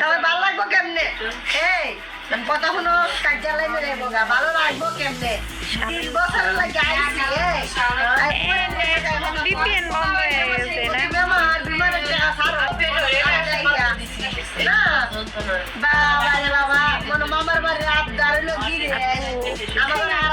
তবে ভালো লাগবো কেমনে? এই কথা শুনো কার্যালয় মেরে বোগা ভালো লাগবো কেমনে? তিন বছর লাগে আইসি VPN বন্ধ হয়ে গেছে, না? বিমান বিমানের টাকা ছাড়ো না বাবা রে? বাবা মনে মামার বাড়ি হলো গিরে আমার আর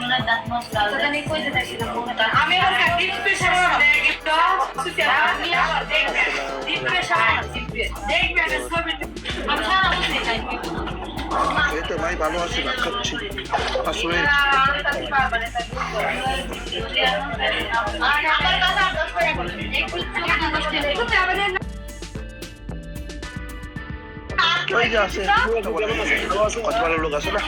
এই তো ভাই ভালো আছি ভাত খাচ্ছি আসলে যে আছে কত ভালো লোক আছে না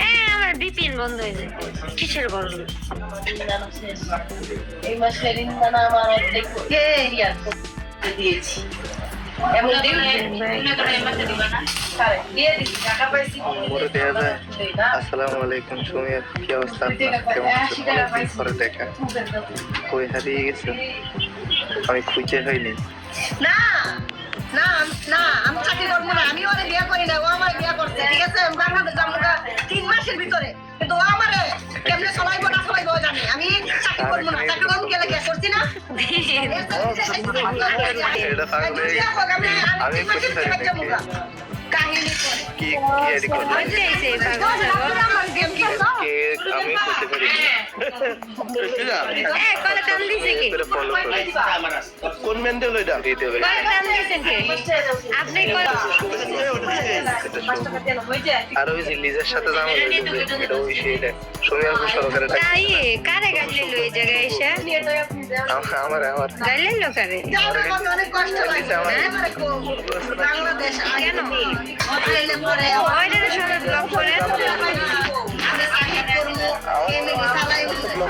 হ্যাঁ আমার VPN বন্ধ হয়ে যায়। কিসের গল্প এই মাসের ইন্দানা আমার অর্ধেক দিয়েছি আসসালামু আলাইকুম সুমিয়া কি অবস্থা আপনার? কেমন পরে দেখা। কই হারিয়ে গেছে? আমি খুঁজে হইনি না না না আমি চাকরি করব না আমি ওরে বিয়ে করি না ও আমার বিয়ে করছে ঠিক আছে? বাংলাদেশ যাব তিন মাসের ভিতরে। কিন্তু ও আমারে কেমনে চলাইবো না চলাইবো জানি। আমি চাকরি করব না চাকরি করব গেলে গিয়ে করছি না? কাহিনী করে কোন আর ওই লিজের সাথে দাম এটা ওই সেইটা সরকারের কারে গাইলে লো এই জায়গায় এসে? আমার আমার আমার গাইলে লো কারে? অনেক কষ্ট লাগছে আমারে খুব। বাংলাদেশ কেন? আইলে সবাই ব্লক করে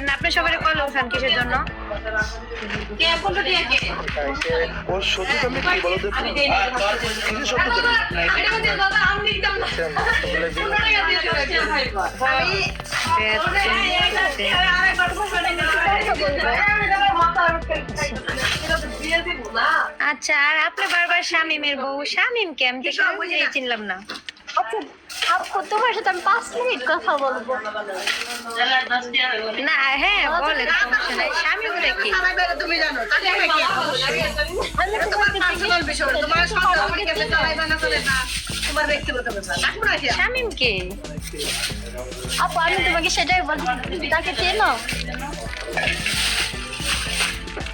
উঠাইবেন না। আপনি সবাই কলে উঠান কিসের জন্য? ওর সত্যি আমি কি বলো কিছু সত্যি আচ্ছা আর আপনি বারবার শামিমের বউ। শামিম কে আমি তো শামিম চিনলাম না। আচ্ছা আপু তোমার সাথে আমি পাঁচ মিনিট কথা বলব। না হ্যাঁ বলে সমস্যা নাই। স্বামী বলে কি? তুমি জানো আমি তোমার তোমাকে পার্সোনাল বিষয় তোমার সন্তান তুমি চালাইবা না চলে না। তোমার ব্যক্তিগত ব্যাপার রাখব না কি আর? শামিম কে? আপু আমি তোমাকে সেটাই বলছি তুমি তাকে চেনো?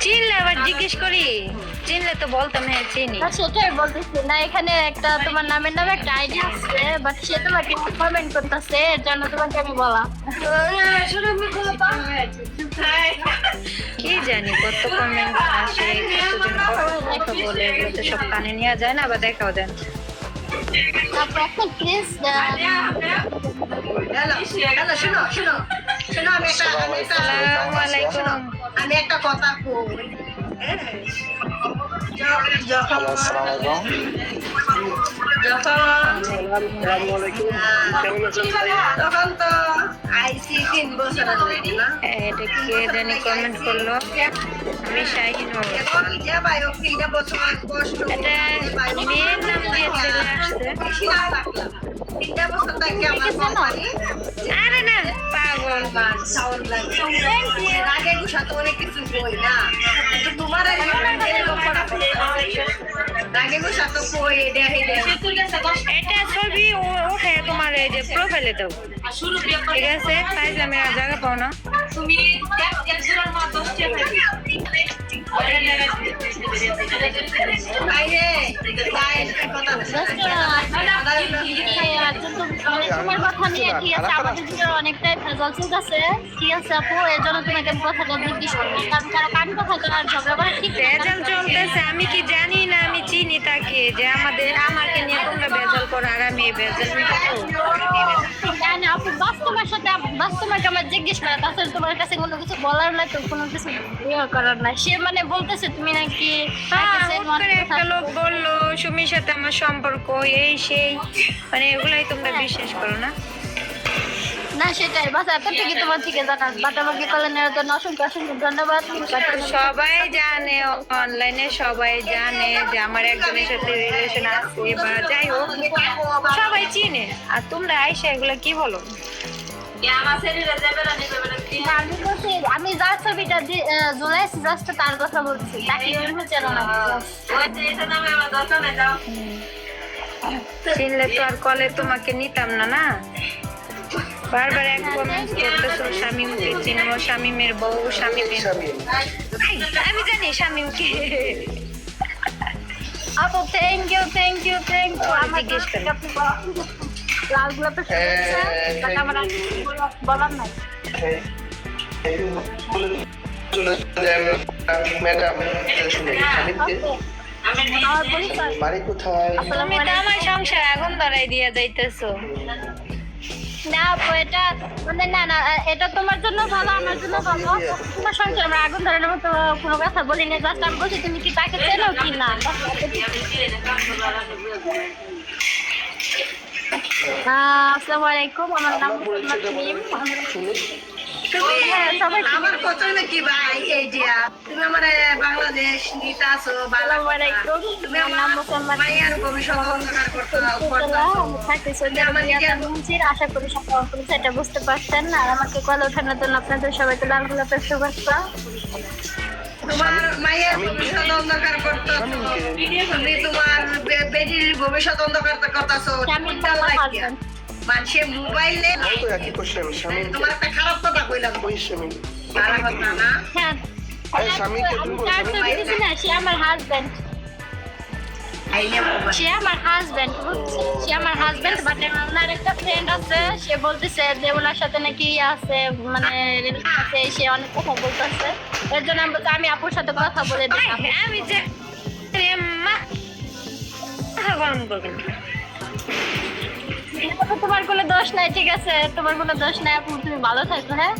চিনলে আবার জিজ্ঞেস করি। চিনলে তো বলতাম হ্যাঁ চিনি। না সেটাই বলতেছি। না এখানে একটা তোমার নামের নামে একটা আইডি আছে বাট সে তোমাকে কমেন্ট করতেছে এর জন্য তোমাকে আমি বলা। কি জানি কত কমেন্ট আসে কতজন কথা বলে এগুলো তো সব কানে নেওয়া যায় না আবার দেখাও দেন আপু এখন প্লিজ হ্যালো হ্যালো শুনো শুনো। শুনো আমি একটা আমি একটা আসসালামু আমি একটা কথা কই হ্যাঁ। যখন যখন তখন তো আইসি তিন বছর আগে না এটা কে জানি কমেন্ট করল আমি শাহিন এখন যে ভাই বছর কষ্ট এটা মেয়ের নাম দিয়ে চলে আসছে তিনটা বছর থেকে আমার কোম্পানি আরে এটা ছবি ও- ওঠে তোমার এই যে প্রোফাইলে দাও আর শুরু বিয়ে ঠিক আছে আর জায়গা পাও না। তুমি আছে আছে তোমাকে কথা ভেজাল চলতেছে আমি কি জানি না, আমি চিনি তাকে যে আমাদের, আমাকে নিয়ে তোমরা ভেজাল করো আর আমি ভেজাল জানি না, আপু বাস্তবের সাথে বাস্তবের কে আমার জিজ্ঞেস করে তাছাড়া তোমার কাছে কোনো কিছু বলার নাই তো কোনো কিছু ইয়ে করার নাই। সে মানে বলতেছে তুমি নাকি হ্যাঁ একটা লোক বলল সুমির সাথে আমার সম্পর্ক এই সেই। মানে এগুলাই তোমরা বিশ্বাস করো না? না সেটাই। বাস এত থেকে তোমার থেকে জানার। বাট আমাকে কলে নেওয়ার জন্য অসংখ্য অসংখ্য ধন্যবাদ। সবাই জানে অনলাইনে সবাই জানে যে আমার একজনের সাথে রিলেশন আছে বা যাই হোক সবাই চিনে। আর তোমরা আইসা এগুলো কি বলো? আমি বলছি আমি যা ছবিটা জুলাইছি জাস্ট তার কথা বলছি। তাকে ওইভাবে চেনো না। চিনলে তো আর কলে তোমাকে নিতাম না না? বারবার এক কমেন্ট করতেছো শামিমকে চিনবো শামিমের বউ শামিমের আমি জানি শামিমকে। আপু thank you thank you thank you আমার জিজ্ঞেস করো। লাল গোলাপের বাট আমার বলার নাই। ম্যাডাম আমি আমার বাড়ি কোথায়? তুমি তো আমার সংসার আগুন ধরাই দিয়ে যাইতেছো। না এটা মানে না না, এটা তোমার জন্য ভালো, আমার জন্য ভালো। তোমার সঙ্গে আমরা আগুন ধরানোর মতো কোনো কথা বলি না জাস্ট আমি বলছি, তুমি কি তাকে চেনো কি না? আসসালামু আলাইকুম, আমার নাম মুসলিম তুমি আমার কত নাকি ভাই এই দিয়া তুমি আমার বাংলাদেশ নিতে আসো তুমি আমার। আশা করি বুঝতে পারছেন আর আমাকে কল ওঠানোর জন্য আপনাদের সবাইকে লাল গোলাপের শুভেচ্ছা। তোমার মায়ের ভবিষ্যৎ অন্ধকার করতে তুমি তোমার বেটির ভবিষ্যৎ অন্ধকার করতেছো মানুষে মোবাইলে তো একই কোশ্চেন স্বামী তোমার একটা খারাপ কথা কইলাম। ওই স্বামী ভালো কথা না হ্যাঁ। আরে স্বামীকে আমি তুমি বলছো না সে আমার হাজবেন্ড সে আমার হাজবেন্ড সে আমার হাজবেন্ড বাট আমার একটা ফ্রেন্ড আছে সে বলতেছে যে ওনার সাথে নাকি ইয়ে আছে মানে আছে সে অনেক কথা বলতেছে। এর জন্য আমি আমি আপুর সাথে কথা বলে দিলাম আমি যে মা। গরম করবেন। তোমার কোনো দোষ নাই, ঠিক আছে? তোমার কোনো দোষ নাই, আপু, তুমি ভালো থাকো হ্যাঁ?